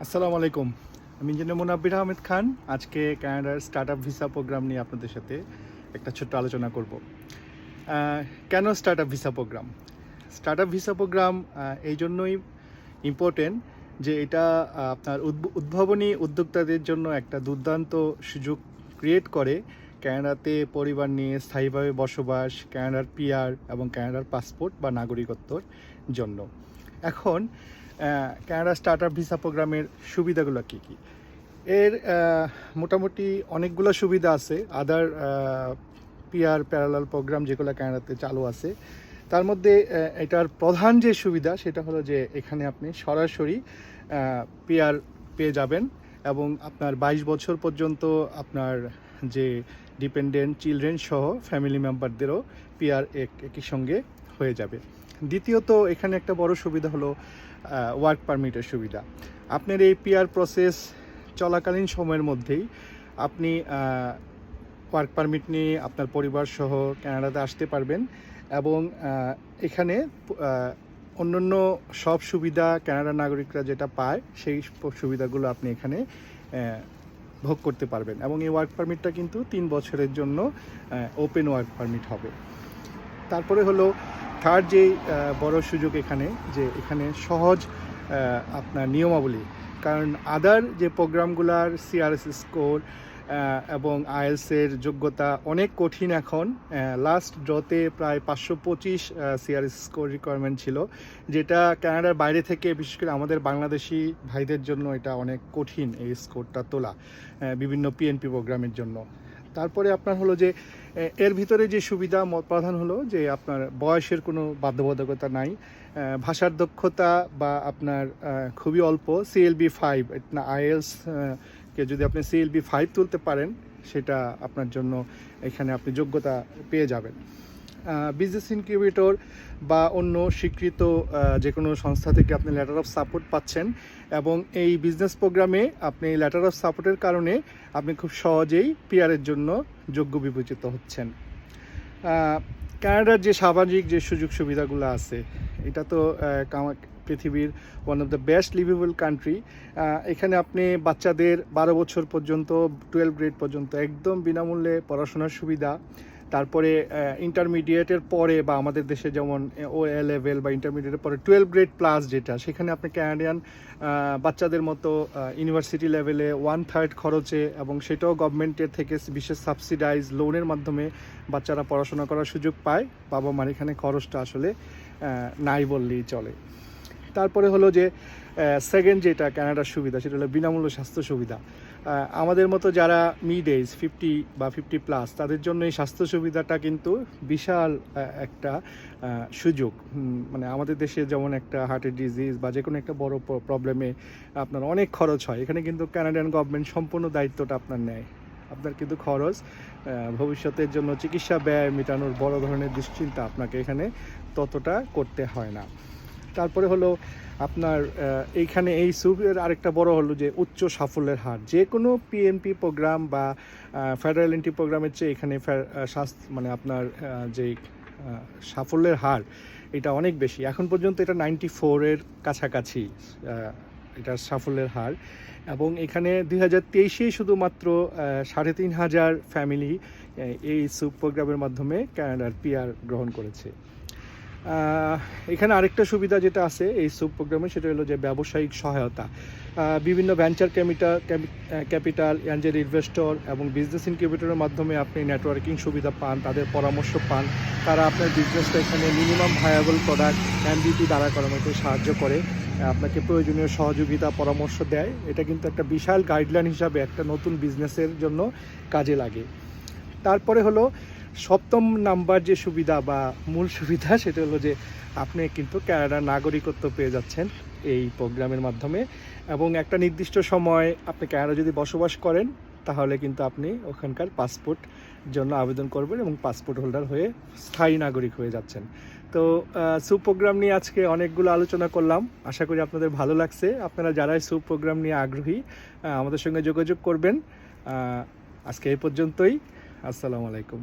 আসসালামু আলাইকুম। আমি ইঞ্জিনিয়ার মুনাব্বির আহমেদ খান। আজকে ক্যানাডার স্টার্ট আপ ভিসা প্রোগ্রাম নিয়ে আপনাদের সাথে একটা ছোট্ট আলোচনা করব। কেন start up visa program? Start up visa program এই জন্যই ইম্পর্টেন্ট যে এটা আপনার উদ্ভ- উদ্ভাবনী উদ্যোক্তাদের জন্য একটা দুর্দান্ত সুযোগ ক্রিয়েট করে। কানাডাতে পরিবার নিয়ে স্থায়ীভাবে বসবাস, কানাডার পিআর এবং ক্যানাডার পাসপোর্ট বা নাগরিকত্বর জন্য। এখন কানাডা স্টার্ট আপ ভিসা প্রোগ্রামের সুবিধাগুলো কী কী? এর মোটামুটি অনেকগুলো সুবিধা আছে। আদার পিআর প্যারালাল প্রোগ্রাম যেগুলো কানাডাতে চালু আছে। তার মধ্যে এটার প্রধান যে সুবিধা সেটা হলো যে এখানে আপনি সরাসরি পিআর পেয়ে যাবেন এবং আপনার বাইশ বছর পর্যন্ত আপনার যে ডিপেন্ডেন্ট চিলড্রেন সহ ফ্যামিলি মেম্বারদেরও পিআর এক একই সঙ্গে হয়ে যাবে। দ্বিতীয়ত, এখানে একটা বড় সুবিধা হলো ওয়ার্ক পারমিটের সুবিধা। আপনার এই পিআর প্রসেস চলাকালীন সময়ের মধ্যেই আপনি ওয়ার্ক পারমিট নিয়ে আপনার পরিবার সহ কানাডাতে আসতে পারবেন এবং এখানে অন্যান্য সব সুবিধা কানাডার নাগরিকরা যেটা পায়, সেই সুবিধাগুলো আপনি এখানে ভোগ করতে পারবেন এবং এই ওয়ার্ক পারমিটটা কিন্তু তিন বছরের জন্য ওপেন ওয়ার্ক পারমিট হবে। তারপরে হলো থার্ড যে বড় সুযোগ এখানে যে এখানে সহজ আপনার নিয়মাবলী। কারণ আদার যে প্রোগ্রামগুলার সিআরএস স্কোর এবং আইএলসের যোগ্যতা অনেক কঠিন এখন। লাস্ট ড্রতে প্রায় পাঁচশো পঁচিশ সিআরএস স্কোর রিকোয়ারমেন্ট ছিল, যেটা কানাডার বাইরে থেকে, বিশেষ করে আমাদের বাংলাদেশি ভাইদের জন্য এটা অনেক কঠিন এই স্কোরটা তোলা বিভিন্ন পিএনপি প্রোগ্রামের জন্য। তারপরে আপনার হলো যে এর ভিতরে যে সুবিধা প্রধান হলো যে, আপনার বয়সের কোনো বাধ্যবাধকতা নাই। ভাষার দক্ষতা বা আপনার খুবই অল্প। সিএলবি ফাইভ না আইএলস কে যদি আপনি সিএলবি ফাইভ তুলতে পারেন, সেটা আপনার জন্য এখানে আপনি যোগ্যতা পেয়ে যাবেন। বিজনেস ইনকিউবেটর বা অন্য স্বীকৃত যে কোনো সংস্থা থেকে আপনি লেটার অফ সাপোর্ট পাচ্ছেন এবং এই বিজনেস প্রোগ্রামে আপনি লেটার অফ সাপোর্টের কারণে আপনি খুব সহজেই পিয়ারের জন্য যোগ্য বিবেচিত হচ্ছেন। কানাডার যে সামাজিক যে সুযোগ সুবিধাগুলো আছে, এটা তো পৃথিবীর one of the best livable country এখানে আপনি বাচ্চাদের বারো বছর পর্যন্ত টুয়েলভ গ্রেড পর্যন্ত একদম বিনামূল্যে পড়াশোনার সুবিধা তারপরে ইন্টারমিডিয়েটের পরে বা আমাদের দেশে যেমন ও এ লেভেল বা ইন্টারমিডিয়েটের পরে টুয়েলভ গ্রেড প্লাস যেটা, সেখানে আপনি ক্যানাডিয়ান বাচ্চাদের মতো ইউনিভার্সিটি লেভেলে ওয়ান থার্ড খরচে এবং সেটাও গভর্নমেন্টের থেকে বিশেষ সাবসিডাইজ লোনের মাধ্যমে বাচ্চারা পড়াশোনা করার সুযোগ পায়। বাবা মার এখানে খরচটা আসলে নাই বললেই চলে। তারপরে হলো যে সেকেন্ড যেটা কানাডার সুবিধা, সেটা হলো বিনামূল্য স্বাস্থ্য সুবিধা। আমাদের মতো যারা মিড এজ ফিফটি বা ফিফটি প্লাস তাদের জন্য এই স্বাস্থ্য সুবিধাটা কিন্তু বিশাল একটা সুযোগ। মানে আমাদের দেশে যেমন একটা হার্টের ডিজিজ বা যে কোনো একটা বড় প্রবলেমে আপনার অনেক খরচ হয়। এখানে কিন্তু কানাডিয়ান গভর্নমেন্ট সম্পূর্ণ দায়িত্বটা আপনার নেয়। আপনার কিন্তু খরচ ভবিষ্যতের জন্য চিকিৎসা ব্যয় মেটানোর বড় ধরনের দুশ্চিন্তা আপনাকে এখানে ততটা করতে হয় না। তারপরে হলো আপনার এইখানে এই সুপের আরেকটা বড় হলো যে উচ্চ সাফল্যের হার। যে কোনো পিএনপি প্রোগ্রাম বা ফেডারেল এন্ট্রি প্রোগ্রামের চেয়ে এখানে মানে আপনার যে সাফল্যের হার, এটা অনেক বেশি। এখন পর্যন্ত এটা নাইনটি ফোরের কাছাকাছি এটার সাফল্যের হার। এবং এখানে দুই হাজার তেইশেই শুধুমাত্র সাড়ে তিন হাজার ফ্যামিলি এই সুপ প্রোগ্রামের মাধ্যমে কানাডার পিআর গ্রহণ করেছে। এখানে আরেকটা সুবিধা যেটা আছে এই সুপ প্রোগ্রামে, সেটা হলো যে ব্যবসায়িক সহায়তা। বিভিন্ন venture capital capital angel investor এবং বিজনেস ইনকিউবেটরের মাধ্যমে আপনি নেটওয়ার্কিং সুবিধা পান, তাদের পরামর্শ পান। তারা আপনার বিজনেসটা এখানে মিনিমাম ভায়াবল প্রোডাক্ট এমবিপি দাঁড়া করানোতে সাহায্য করে আপনাকে প্রয়োজনীয় সহযোগিতা, পরামর্শ দেয়। এটা কিন্তু একটা বিশাল গাইডলাইন হিসাবে একটা নতুন বিজনেসের জন্য কাজে লাগে। তারপরে হলো সপ্তম নাম্বার যে সুবিধা বা মূল সুবিধা, সেটা হলো যে আপনি কিন্তু কানাডার নাগরিকত্ব পেয়ে যাচ্ছেন এই প্রোগ্রামের মাধ্যমে। এবং একটা নির্দিষ্ট সময় আপনি কানাডা যদি বসবাস করেন, তাহলে কিন্তু আপনি ওখানকার পাসপোর্ট জন্য আবেদন করবেন এবং পাসপোর্ট হোল্ডার হয়ে স্থায়ী নাগরিক হয়ে যাচ্ছেন। তো সু প্রোগ্রাম নিয়ে আজকে অনেকগুলো আলোচনা করলাম। আশা করি আপনাদের ভালো লাগছে। আপনারা যারাই সু প্রোগ্রাম নিয়ে আগ্রহী আমাদের সঙ্গে যোগাযোগ করবেন। আজকে এই পর্যন্তই। আসসালামু আলাইকুম।